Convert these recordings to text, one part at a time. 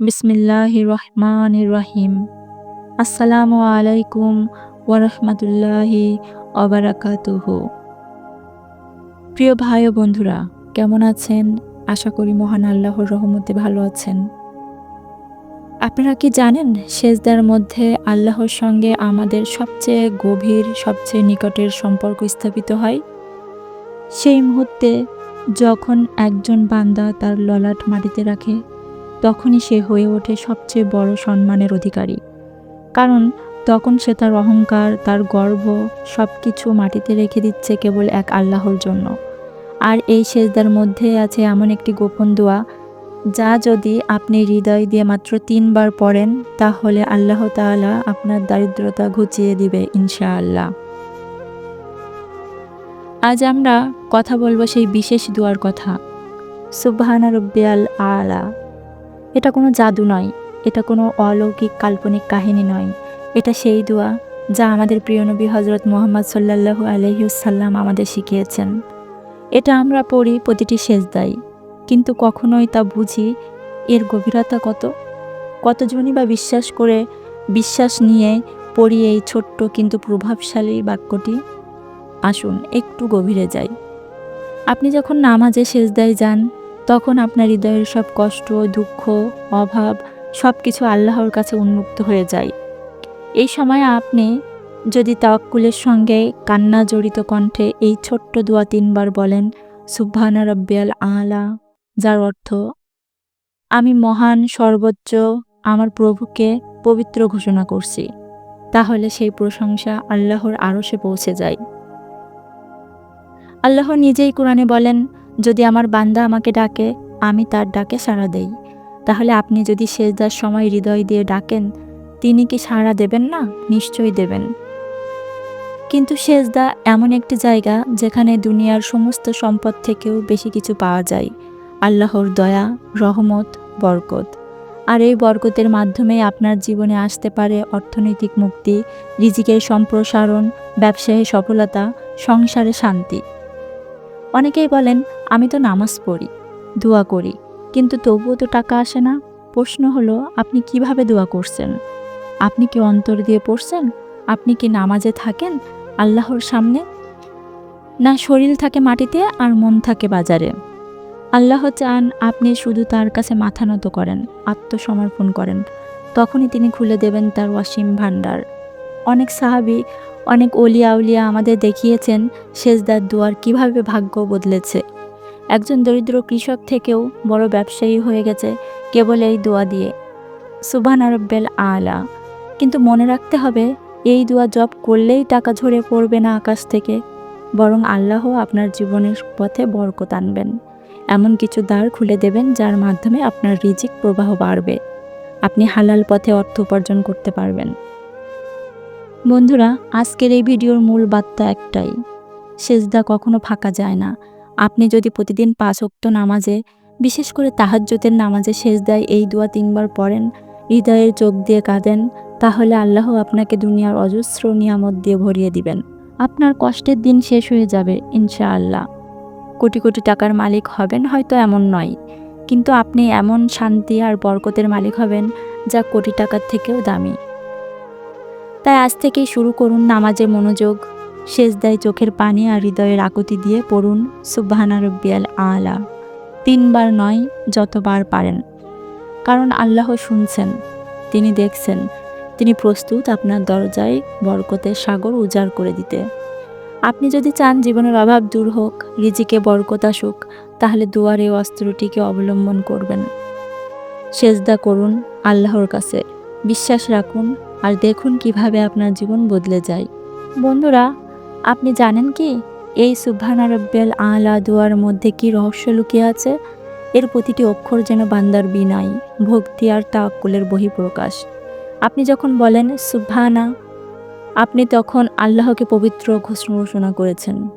বিসমিল্লাহ রহমান রহিম আসসালামু আলাইকুম ওরহমতুল্লাহি অবরাকাতুহ প্রিয় ভাই ও বন্ধুরা, কেমন আছেন? আশা করি মহান আল্লাহর রহমতে ভালো আছেন। আপনারা কি জানেন, সেজদার মধ্যে আল্লাহর সঙ্গে আমাদের সবচেয়ে গভীর, সবচেয়ে নিকটের সম্পর্ক স্থাপিত হয়? সেই মুহূর্তে যখন একজন বান্দা তার ললাট মাটিতে রাখে তখনই সে হয়ে ওঠে সবচেয়ে বড় সম্মানের অধিকারী। কারণ তখন সে তার অহংকার, তার গর্ব সব কিছু মাটিতে রেখে দিচ্ছে কেবল এক আল্লাহর জন্য। আর এই সেজদার মধ্যে আছে এমন একটি গোপন দোয়া, যা যদি আপনি হৃদয় দিয়ে মাত্র তিনবার পড়েন, তাহলে আল্লাহ তাআলা আপনার দারিদ্রতা ঘুচিয়ে দিবে ইনশাআল্লাহ। আজ আমরা কথা বলব সেই বিশেষ দুয়ার কথা। সুবহানা রব্বিয়াল আলা। এটা কোনো জাদু নয়, এটা কোনো অলৌকিক কাল্পনিক কাহিনী নয়। এটা সেই দোয়া যা আমাদের প্রিয় নবী হজরত মোহাম্মদ সাল্লাহু আলহিউসাল্লাম আমাদের শিখিয়েছেন। এটা আমরা পড়ি প্রতিটি সেজদাই কিন্তু কখনোই তা বুঝি এর গভীরতা কত? কতজনই বা বিশ্বাস করে বিশ্বাস নিয়ে পড়ি এই ছোট্ট কিন্তু প্রভাবশালী বাক্যটি? আসুন একটু গভীরে যাই। আপনি যখন নামাজে সেজদায় যান তখন আপনার হৃদয়ের সব কষ্ট, দুঃখ, অভাব সব কিছু আল্লাহর কাছে উন্মুক্ত হয়ে যায়। এই সময় আপনি যদি তাওয়াক্কুলের সঙ্গে কান্না জড়িত কণ্ঠে এই ছোট্ট দোয়া তিনবার বলেন, সুবহানা রব্বিয়াল আলা যার অর্থ, আমি মহান, সর্বোচ্চ, আমার প্রভুকে পবিত্র ঘোষণা করছি তাহলে সেই প্রশংসা আল্লাহর আরশে পৌঁছে যায়। আল্লাহ নিজেই কোরআনে বলেন যদি আমার বান্দা আমাকে ডাকে, আমি তার ডাকে সাড়া দেই। তাহলে আপনি যদি সেজদার সময় হৃদয় দিয়ে ডাকেন, তিনি কি সাড়া দেবেন না? নিশ্চয়ই দেবেন। কিন্তু সেজদা এমন একটি জায়গা যেখানে দুনিয়ার সমস্ত সম্পদ থেকেও বেশি কিছু পাওয়া যায়। আল্লাহর দয়া, রহমত, বরকত। আর এই বরকতের মাধ্যমে আপনার জীবনে আসতে পারে অর্থনৈতিক মুক্তি, রিজিকের সম্প্রসারণ, ব্যবসায়ী সফলতা, সংসারে শান্তি। অনেকেই বলেন, আমি তো নামাজ পড়ি, দোয়া করি, কিন্তু তবুও তো টাকা আসে না। প্রশ্ন হলো, আপনি কীভাবে দোয়া করছেন? আপনি কি অন্তর দিয়ে পড়ছেন? আপনি কি নামাজে থাকেন আল্লাহর সামনে? না, শরীর থাকে মাটিতে আর মন থাকে বাজারে। আল্লাহ চান আপনি শুধু তার কাছে মাথা নত করেন, আত্মসমর্পণ করেন। তখনই তিনি খুলে দেবেন তার অসীম ভাণ্ডার। অনেক সাহাবি অনেক অলিয়া উলিয়া আমাদের দেখিয়েছেন সেজদার দুয়ার কীভাবে ভাগ্য বদলেছে। একজন দরিদ্র কৃষক থেকেও বড় ব্যবসায়ী হয়ে গেছে কেবল এই দোয়া দিয়ে। সুবহান আরব্বেল আলা। কিন্তু মনে রাখতে হবে, এই দোয়া জব করলেই টাকা ঝরে পড়বে না আকাশ থেকে, বরং আল্লাহ আপনার জীবনের পথে বরকত আনবেন। এমন কিছু দ্বার খুলে দেবেন যার মাধ্যমে আপনার রিজিক প্রবাহ বাড়বে। আপনি হালাল পথে অর্থ উপার্জন করতে পারবেন। বন্ধুরা, আজকের এই ভিডিওর মূল বার্তা একটাই। সেজদা কখনো ফাঁকা যায় না। আপনি যদি প্রতিদিন পাঁচ অক্ত নামাজে, বিশেষ করে তাহাজ্যতের নামাজে সেজদায় এই দোয়া তিনবার পড়েন হৃদয়ের চোখ দিয়ে কাঁদেন, তাহলে আল্লাহ আপনাকে দুনিয়ার অজস্র নিয়ামত দিয়ে ভরিয়ে দিবেন। আপনার কষ্টের দিন শেষ হয়ে যাবে, ইনশাআল্লাহ। কোটি কোটি টাকার মালিক হবেন হয়তো এমন নয়, কিন্তু আপনি এমন শান্তি আর বরকতের মালিক হবেন যা কোটি টাকার থেকেও দামি। তাই আজ থেকেই শুরু করুন নামাজে মনোযোগ। সেজদায় চোখের পানি আর হৃদয়ের আকুতি দিয়ে পড়ুন সুবহানা রব্বিয়াল আলা। তিনবার নয়, যতবার পারেন। কারণ আল্লাহ শুনছেন, তিনি দেখছেন। তিনি প্রস্তুত আপনার দরজায় বরকতের সাগর উজাড় করে দিতে। আপনি যদি চান জীবনের অভাব দূর হোক, রিজিকে বরকত আসুক, তাহলে দুয়ারে অস্ত্রটিকে অবলম্বন করবেন। সেজদা করুন আল্লাহর কাছে। বিশ্বাস রাখুন আর দেখুন কীভাবে আপনার জীবন বদলে যায়। বন্ধুরা, আপনি জানেন কি? এই সুবহানা রব্বেল আলা দুয়ার মধ্যে কি রহস্য লুকিয়ে আছে? এর প্রতিটি অক্ষর যেন বান্দার বিনাই ভক্তি আর তাক্কুলের বহিঃপ্রকাশ। আপনি যখন বলেন, সুবহানা আপনি তখন আল্লাহকে পবিত্র ঘোষণা করেছেন।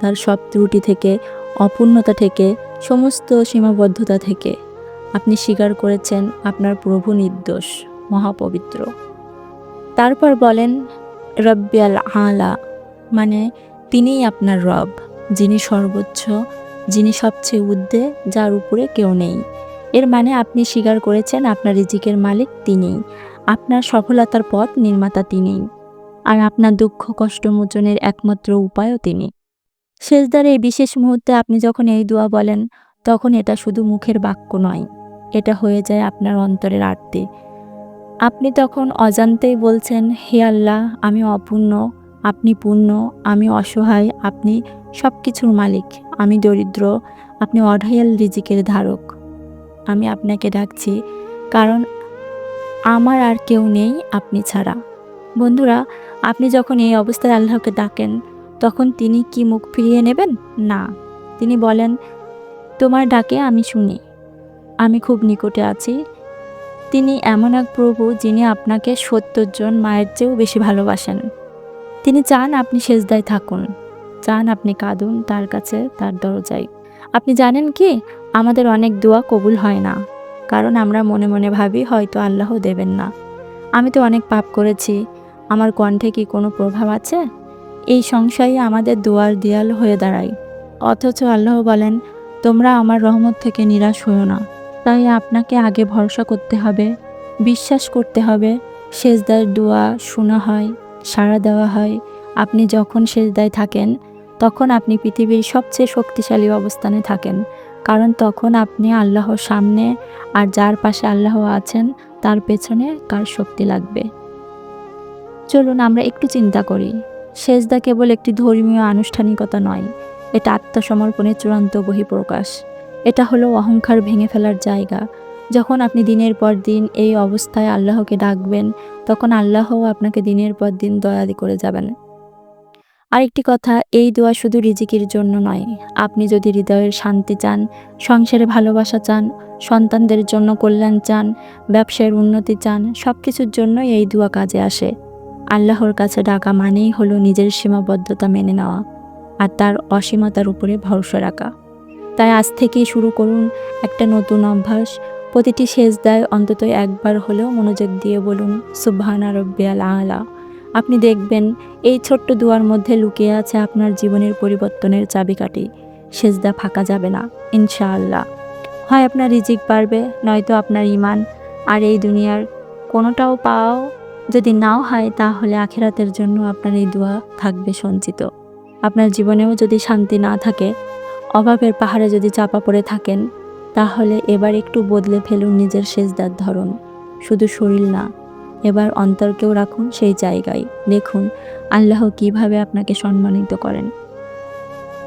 তার সব ত্রুটি থেকে, অপূর্ণতা থেকে, সমস্ত সীমাবদ্ধতা থেকে। আপনি স্বীকার করেছেন আপনার প্রভু নির্দোষ, মহাপবিত্র। তারপর বলেন, রব্বিয়াল আলা মানে তিনিই আপনার রব, যিনি সর্বোচ্চ, যিনি সবচেয়ে ঊর্ধ্বে, যার উপরে কেউ নেই। এর মানে আপনি স্বীকার করেছেন আপনার রিজিকের মালিক তিনিই, আপনার সফলতার পথ নির্মাতা তিনিই, আর আপনার দুঃখ, কষ্ট, মোচনের একমাত্র উপায়ও তিনি। শেষদার এই বিশেষ মুহূর্তে আপনি যখন এই দোয়া বলেন, তখন এটা শুধু মুখের বাক্য নয়, এটা হয়ে যায় আপনার অন্তরের আরতি। আপনি তখন অজান্তেই বলছেন, হে আল্লাহ, আমি অপূর্ণ, আপনি পূর্ণ, আমি অসহায়, আপনি সব কিছুর মালিক, আমি দরিদ্র, আপনি অঢায়াল রিজিকের ধারক। আমি আপনাকে ডাকছি কারণ আমার আর কেউ নেই আপনি ছাড়া। বন্ধুরা, আপনি যখন এই অবস্থায় আল্লাহকে ডাকেন, তখন তিনি কি মুখ ফিরিয়ে নেবেন? না। তিনি বলেন, তোমার ডাকে আমি শুনি। আমি খুব নিকটে আছি তিনি এমন এক প্রভু যিনি আপনাকে সত্তর জন মায়ের চেয়েও বেশি ভালোবাসেন। তিনি চান আপনি সেজদায় থাকুন, চান আপনি কাঁদুন তার কাছে তার দরজায়। আপনি জানেন কি, আমাদের অনেক দোয়া কবুল হয় না, কারণ আমরা মনে মনে ভাবি হয়তো আল্লাহ দেবেন না। আমি তো অনেক পাপ করেছি, আমার কণ্ঠে কি কোনো প্রভাব আছে? এই সংশয়ে আমাদের দোয়ার দেয়াল হয়ে দাঁড়ায়। অথচ আল্লাহ বলেন, তোমরা আমার রহমত থেকে নিরাশ হও না। তাই আপনাকে আগে ভরসা করতে হবে, বিশ্বাস করতে হবে সেজদার দোয়া শোনা হয়, সাড়া দেওয়া হয়। আপনি যখন সেজদায় থাকেন, তখন আপনি পৃথিবীর সবচেয়ে শক্তিশালী অবস্থানে থাকেন, কারণ তখন আপনি আল্লাহর সামনে আর যার পাশে আল্লাহ আছেন, তার পেছনে কার শক্তি লাগবে। চলুন আমরা একটু চিন্তা করি। সেজদা কেবল একটি ধর্মীয় আনুষ্ঠানিকতা নয়, এটা আত্মসমর্পণের চূড়ান্ত বহিঃপ্রকাশ। এটা হলো অহংকার ভেঙে ফেলার জায়গা। যখন আপনি দিনের পর দিন এই অবস্থায় আল্লাহকে ডাকবেন, তখন আল্লাহও আপনাকে দিনের পর দিন দয়াদি করে যাবেন। আরেকটি কথা, এই দোয়া শুধু রিজিকের জন্য নয়। আপনি যদি হৃদয়ের শান্তি চান, সংসারে ভালোবাসা চান, সন্তানদের জন্য কল্যাণ চান, ব্যবসায়ের উন্নতি চান সব কিছুর জন্য এই দোয়া কাজে আসে। আল্লাহর কাছে ডাকা মানেই হলো নিজের সীমাবদ্ধতা মেনে নেওয়া, আর তার অসীমতার উপরে ভরসা রাখা। তাই আজ থেকেই শুরু করুন একটা নতুন অভ্যাস। প্রতিটি সেজদায় অন্তত একবার হলেও মনোযোগ দিয়ে বলুন, সুবহানা রব্বিয়াল আলা। আপনি দেখবেন এই ছোট্ট দুয়ার মধ্যে লুকিয়ে আছে আপনার জীবনের পরিবর্তনের চাবিকাঠি। সেজদা ফাঁকা যাবে না, ইনশাআল্লাহ। হয় আপনার রিজিক বাড়বে, নয়তো আপনার ইমান আর এই দুনিয়ার কোনোটাও পাওয়াও যদি নাও হয়, তাহলে আখেরাতের জন্য আপনার এই দোয়া থাকবে সঞ্চিত। আপনার জীবনেও যদি শান্তি না থাকে অভাবের পাহাড়ে যদি চাপা পড়ে থাকেন, তাহলে এবার একটু বদলে ফেলুন নিজের সেজদার ধরন। শুধু শরীর না, এবার অন্তরকেও রাখুন সেই জায়গায়। দেখুন আল্লাহ কীভাবে আপনাকে সম্মানিত করেন।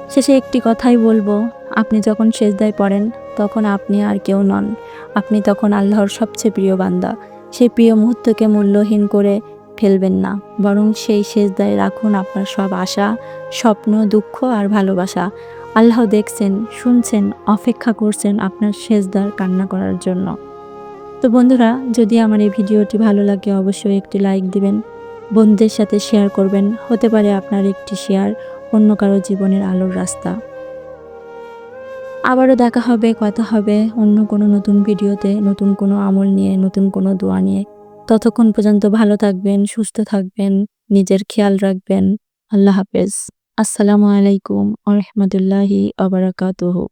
শেষে একটি কথাই বলব, আপনি যখন সেজদায় পড়েন, তখন আপনি আর কেউ নন। আপনি তখন আল্লাহর সবচেয়ে প্রিয় বান্দা। সেই প্রিয় মুহূর্তকে মূল্যহীন করে ফেলবেন না। বরং সেই সেজদায় রাখুন আপনার সব আশা, স্বপ্ন, দুঃখ আর ভালোবাসা। আল্লাহ দেখছেন, শুনছেন, অপেক্ষা করছেন আপনার সেজদার কান্না করার জন্য। তো বন্ধুরা, যদি আমার এই ভিডিওটি ভালো লাগে, অবশ্যই একটি লাইক দিবেন। বন্ধুদের সাথে শেয়ার করবেন। হতে পারে আপনার একটি শেয়ার অন্য কারও জীবনের আলোর রাস্তা। আবারও দেখা হবে, কথা হবে অন্য কোনো নতুন ভিডিওতে, নতুন কোনো আমল নিয়ে, নতুন কোনো দোয়া নিয়ে। ততক্ষণ পর্যন্ত ভালো থাকবেন, সুস্থ থাকবেন, নিজের খেয়াল রাখবেন। আল্লাহ হাফেজ। আসসালামু আলাইকুম আ রহমতুল্লাহি আবরাকাতুহু